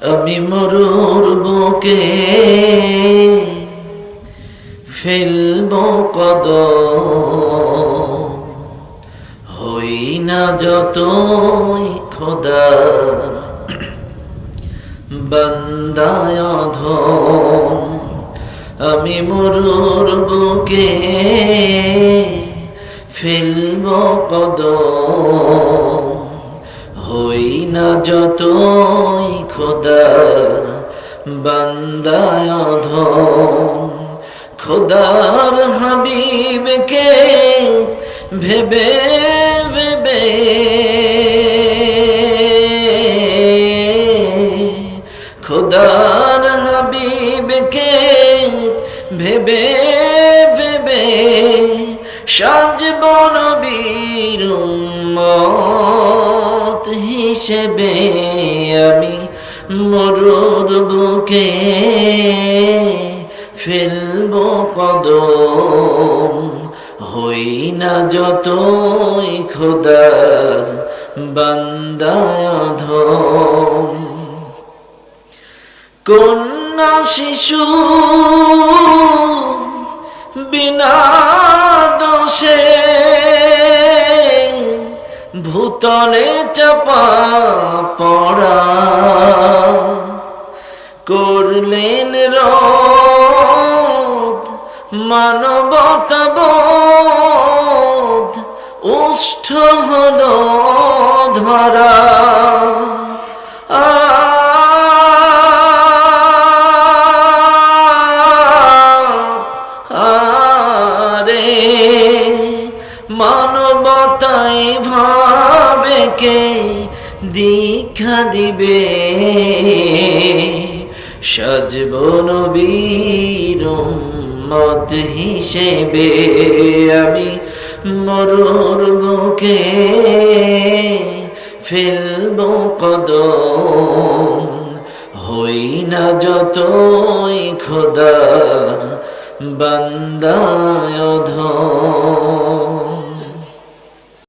আমি মরুর বুকে ফেলব কদ হই না যতই খোদা, বন্দায় আমি মরুর বুকে ফেলব কদ হই না যতই খোদার বান্দায় ধম খোদার হাবিবকে ভেবে ভেবে খোদার হাবিবকে ভেবে ভেবে সাজব নবীর উম্মত। হিসেবে আমি মরুর বুকে ফেলব কদম। হই না যতই খোদার বান্দায় কন্যা শিশু, বিনা দোষে ভূতলে চাপা পড়া। করলেন রোধ মানবতাবোধ উষ্ঠ হল ধরা। মানবতাই ভাবে কে? দীক্ষা দিবে। সাজব নবীর মত হিসেবে আমি মরুর বুকে ফেলব কদম। হই না যতই খোদার বান্দায়